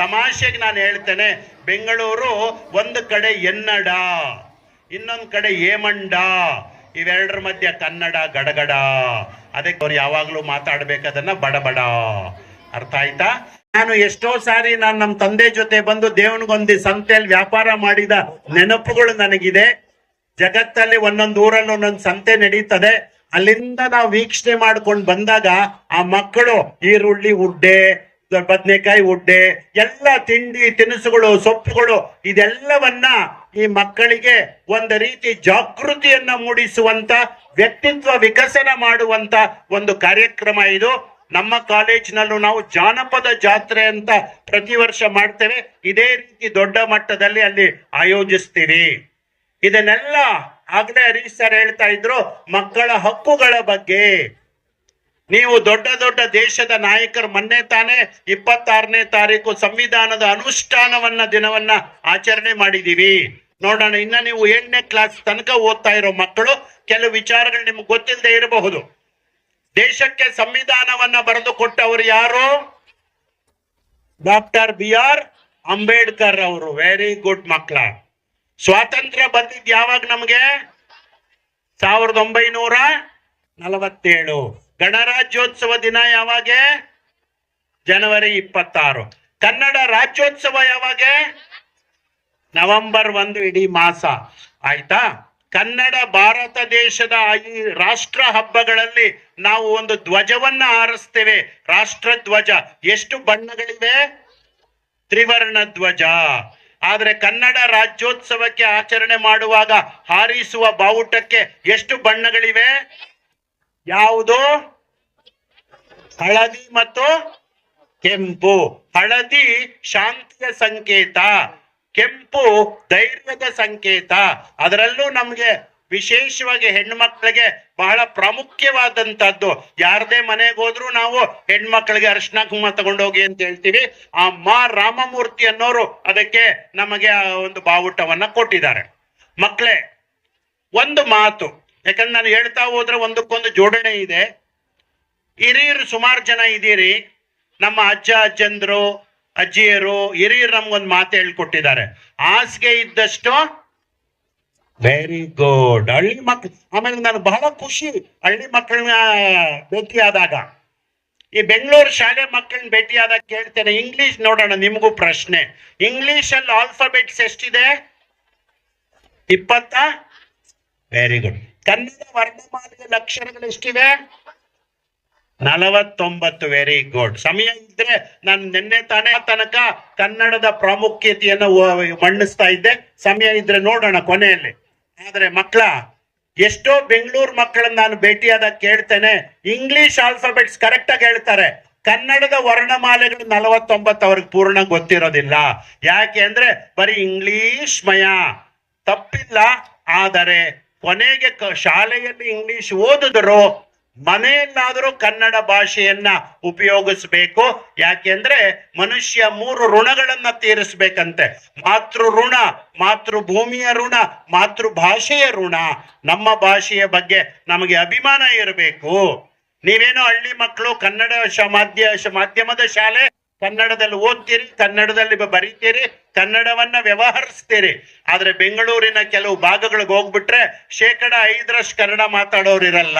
ತಮಾಷೆಗೆ ನಾನು ಹೇಳ್ತೇನೆ, ಬೆಂಗಳೂರು ಒಂದು ಕಡೆ ಎನ್ನಡ, ಇನ್ನೊಂದು ಕಡೆ ಏಮಂಡ ಇವೆರಡರ ಮಧ್ಯ ಕನ್ನಡ ಗಡಗಡ. ಅದಕ್ಕೆ ಅವ್ರು ಯಾವಾಗಲೂ ಮಾತಾಡ್ಬೇಕದನ್ನ ಬಡಬಡ. ಅರ್ಥ ಆಯ್ತಾ? ನಾನು ಎಷ್ಟೋ ಸಾರಿ ನಾನು ನಮ್ಮ ತಂದೆ ಜೊತೆ ಬಂದು ದೇವನಿಗೊಂದು ಸಂತೆಯಲ್ಲಿ ವ್ಯಾಪಾರ ಮಾಡಿದ ನೆನಪುಗಳು ನನಗಿದೆ. ಜಗತ್ತಲ್ಲಿ ಒಂದೊಂದು ಊರಲ್ಲಿ ಒಂದೊಂದು ಸಂತೆ ನಡೀತದೆ. ಅಲ್ಲಿಂದ ನಾವು ವೀಕ್ಷಣೆ ಮಾಡ್ಕೊಂಡು ಬಂದಾಗ ಆ ಮಕ್ಕಳು ಈರುಳ್ಳಿ, ಉಡ್ಡೆ ಬದನೆಕಾಯಿ ಉಡ್ಡೆ, ಎಲ್ಲ ತಿಂಡಿ ತಿನಿಸುಗಳು, ಸೊಪ್ಪುಗಳು, ಇದೆಲ್ಲವನ್ನ ಈ ಮಕ್ಕಳಿಗೆ ಒಂದು ರೀತಿ ಜಾಗೃತಿಯನ್ನ ಮೂಡಿಸುವಂತ, ವ್ಯಕ್ತಿತ್ವ ವಿಕಸನ ಮಾಡುವಂತ ಒಂದು ಕಾರ್ಯಕ್ರಮ ಇದು. ನಮ್ಮ ಕಾಲೇಜಿನಲ್ಲೂ ನಾವು ಜಾನಪದ ಜಾತ್ರೆ ಅಂತ ಪ್ರತಿ ವರ್ಷ ಮಾಡ್ತೇವೆ. ಇದೇ ರೀತಿ ದೊಡ್ಡ ಮಟ್ಟದಲ್ಲಿ ಅಲ್ಲಿ ಆಯೋಜಿಸ್ತೀವಿ. ಇದನ್ನೆಲ್ಲ ಆಗ್ಲೇ ಹರೀಶ್ ಸರ್ ಹೇಳ್ತಾ ಇದ್ರು, ಮಕ್ಕಳ ಹಕ್ಕುಗಳ ಬಗ್ಗೆ. ನೀವು ದೊಡ್ಡ ದೊಡ್ಡ ದೇಶದ ನಾಯಕರು ಮೊನ್ನೆ ತಾನೇ ಇಪ್ಪತ್ತಾರನೇ ತಾರೀಕು ಸಂವಿಧಾನದ ಅನುಷ್ಠಾನವನ್ನ ದಿನವನ್ನ ಆಚರಣೆ ಮಾಡಿದೀವಿ ನೋಡೋಣ, ಇನ್ನ ನೀವು ಏಳನೇ ಕ್ಲಾಸ್ ತನಕ ಓದ್ತಾ ಇರೋ ಮಕ್ಕಳು ಕೆಲವು ವಿಚಾರಗಳು ನಿಮ್ಗೆ ಗೊತ್ತಿಲ್ಲದೆ ಇರಬಹುದು. ದೇಶಕ್ಕೆ ಸಂವಿಧಾನವನ್ನ ಬರೆದು ಕೊಟ್ಟವರು ಯಾರು? ಡಾಕ್ಟರ್ ಬಿ ಆರ್ ಅಂಬೇಡ್ಕರ್ ಅವರು. ವೆರಿ ಗುಡ್ ಮಕ್ಕಳ. ಸ್ವಾತಂತ್ರ್ಯ ಬಂದಿದ್ ಯಾವಾಗ ನಮಗೆ? ಸಾವಿರದ ಒಂಬೈನೂರ ನಲವತ್ತೇಳು. ಗಣರಾಜ್ಯೋತ್ಸವ ದಿನ ಯಾವಾಗೆ? ಜನವರಿ ಇಪ್ಪತ್ತಾರು. ಕನ್ನಡ ರಾಜ್ಯೋತ್ಸವ ಯಾವಾಗ? ನವೆಂಬರ್ ಒಂದು ಇಡೀ ಮಾಸ. ಆಯ್ತಾ? ಕನ್ನಡ ಭಾರತ ದೇಶದ ಈ ರಾಷ್ಟ್ರ ಹಬ್ಬಗಳಲ್ಲಿ ನಾವು ಒಂದು ಧ್ವಜವನ್ನ ಹಾರಿಸ್ತೇವೆ. ರಾಷ್ಟ್ರ ಧ್ವಜ ಎಷ್ಟು ಬಣ್ಣಗಳಿವೆ? ತ್ರಿವರ್ಣ ಧ್ವಜ. ಆದ್ರೆ ಕನ್ನಡ ರಾಜ್ಯೋತ್ಸವಕ್ಕೆ ಆಚರಣೆ ಮಾಡುವಾಗ ಹಾರಿಸುವ ಬಾವುಟಕ್ಕೆ ಎಷ್ಟು ಬಣ್ಣಗಳಿವೆ? ಯಾವುದು? ಹಳದಿ ಮತ್ತು ಕೆಂಪು. ಹಳದಿ ಶಾಂತಿಯ ಸಂಕೇತ, ಕೆಂಪು ಧೈರ್ಯದ ಸಂಕೇತ. ಅದರಲ್ಲೂ ನಮ್ಗೆ ವಿಶೇಷವಾಗಿ ಹೆಣ್ಮಕ್ಳಿಗೆ ಬಹಳ ಪ್ರಾಮುಖ್ಯವಾದಂತಹದ್ದು ಯಾರದೇ ಮನೆಗೆ ಹೋದ್ರು ನಾವು ಹೆಣ್ಮಕ್ಳಿಗೆ ಅರ್ಶನ ಕುಂಕುಮ ತಗೊಂಡೋಗಿ ಅಂತ ಹೇಳ್ತೀವಿ. ಆ ಮಾ ರಾಮಮೂರ್ತಿ ಅನ್ನೋರು ಅದಕ್ಕೆ ನಮಗೆ ಒಂದು ಬಾವುಟವನ್ನ ಕೊಟ್ಟಿದ್ದಾರೆ. ಮಕ್ಕಳೇ ಒಂದು ಮಾತು. ಯಾಕಂದ್ರೆ ನಾನು ಹೇಳ್ತಾ ಹೋದ್ರೆ ಒಂದಕ್ಕೊಂದು ಜೋಡಣೆ ಇದೆ. ಹಿರಿಯರು ಸುಮಾರು ಜನ ಇದ್ದೀರಿ. ನಮ್ಮ ಅಜ್ಜ, ಅಜ್ಜಂದ್ರು, ಅಜ್ಜಿಯರು, ಹಿರಿಯರು ನಮ್ಗೊಂದು ಮಾತು ಹೇಳ್ಕೊಟ್ಟಿದ್ದಾರೆ. ಹಾಸಿಗೆ ಇದ್ದಷ್ಟು ವೆರಿ ಗುಡ್ ಹಳ್ಳಿ ಮಕ್ಳು, ಆಮೇಲೆ ನಾನು ಬಹಳ ಖುಷಿ ಹಳ್ಳಿ ಮಕ್ಕಳನ್ನ ಭೇಟಿಯಾದಾಗ ಈ ಬೆಂಗಳೂರು ಶಾಲೆ ಮಕ್ಕಳನ್ನ ಭೇಟಿಯಾದಾಗ ಕೇಳ್ತೇನೆ ಇಂಗ್ಲಿಷ್ ನೋಡೋಣ, ನಿಮಗೂ ಪ್ರಶ್ನೆ. ಇಂಗ್ಲಿಷ್ ಅಲ್ಲಿ ಆಲ್ಫಾಬೆಟ್ಸ್ ಎಷ್ಟಿದೆ? ಇಪ್ಪತ್ತ? ವೆರಿ ಗುಡ್ ಕನ್ನಡ ವರ್ಣಮಾಲೆಯ ಲಕ್ಷಣಗಳು ಎಷ್ಟಿವೆ? ನಲವತ್ತೊಂಬತ್ತು. ವೆರಿ ಗುಡ್ ಸಮಯ ಇದ್ರೆ ನಾನು ನಿನ್ನೆ ತಾನೇ ತನಕ ಕನ್ನಡದ ಪ್ರಾಮುಖ್ಯತೆಯನ್ನು ಮಣ್ಣಿಸ್ತಾ ಇದ್ದೆ. ಸಮಯ ಇದ್ರೆ ನೋಡೋಣ ಕೊನೆಯಲ್ಲಿ. ಆದ್ರೆ ಮಕ್ಕಳ, ಎಷ್ಟೋ ಬೆಂಗಳೂರು ಮಕ್ಕಳನ್ನ ನಾನು ಭೇಟಿಯಾದಾಗ ಕೇಳ್ತೇನೆ. ಇಂಗ್ಲಿಷ್ ಆಲ್ಫಾಬೆಟ್ಸ್ ಕರೆಕ್ಟ್ ಆಗಿ ಹೇಳ್ತಾರೆ. ಕನ್ನಡದ ವರ್ಣಮಾಲೆಗಳು ನಲವತ್ತೊಂಬತ್ತು ಅವ್ರಿಗೆ ಪೂರ್ಣ ಗೊತ್ತಿರೋದಿಲ್ಲ. ಯಾಕೆ ಅಂದ್ರೆ ಬರೀ ಇಂಗ್ಲಿಷ್ ಮಯ. ತಪ್ಪಿಲ್ಲ. ಆದರೆ ಕೊನೆಗೆ ಶಾಲೆಯಲ್ಲಿ ಇಂಗ್ಲಿಷ್ ಓದಿದ್ರು ಮನೆಯಲ್ಲಾದರೂ ಕನ್ನಡ ಭಾಷೆಯನ್ನ ಉಪಯೋಗಿಸ್ಬೇಕು. ಯಾಕೆಂದ್ರೆ ಮನುಷ್ಯ ಮೂರು ಋಣಗಳನ್ನ ತೀರಿಸ್ಬೇಕಂತೆ. ಮಾತೃ ಋಣ ಮಾತೃಭೂಮಿಯ ಋಣ ಮಾತೃಭಾಷೆಯ ಋಣ. ನಮ್ಮ ಭಾಷೆಯ ಬಗ್ಗೆ ನಮಗೆ ಅಭಿಮಾನ ಇರಬೇಕು. ನೀವೇನೋ ಹಳ್ಳಿ ಮಕ್ಕಳು ಕನ್ನಡ ಮಾಧ್ಯ ಮಾಧ್ಯಮದ ಶಾಲೆ ಕನ್ನಡದಲ್ಲಿ ಓದ್ತೀರಿ, ಕನ್ನಡದಲ್ಲಿ ಬರೀತೀರಿ, ಕನ್ನಡವನ್ನ ವ್ಯವಹರಿಸ್ತೀರಿ. ಆದ್ರೆ ಬೆಂಗಳೂರಿನ ಕೆಲವು ಭಾಗಗಳಿಗೆ ಹೋಗ್ಬಿಟ್ರೆ ಶೇಕಡ ಐದರಷ್ಟು ಕನ್ನಡ ಮಾತಾಡೋರಿರಲ್ಲ.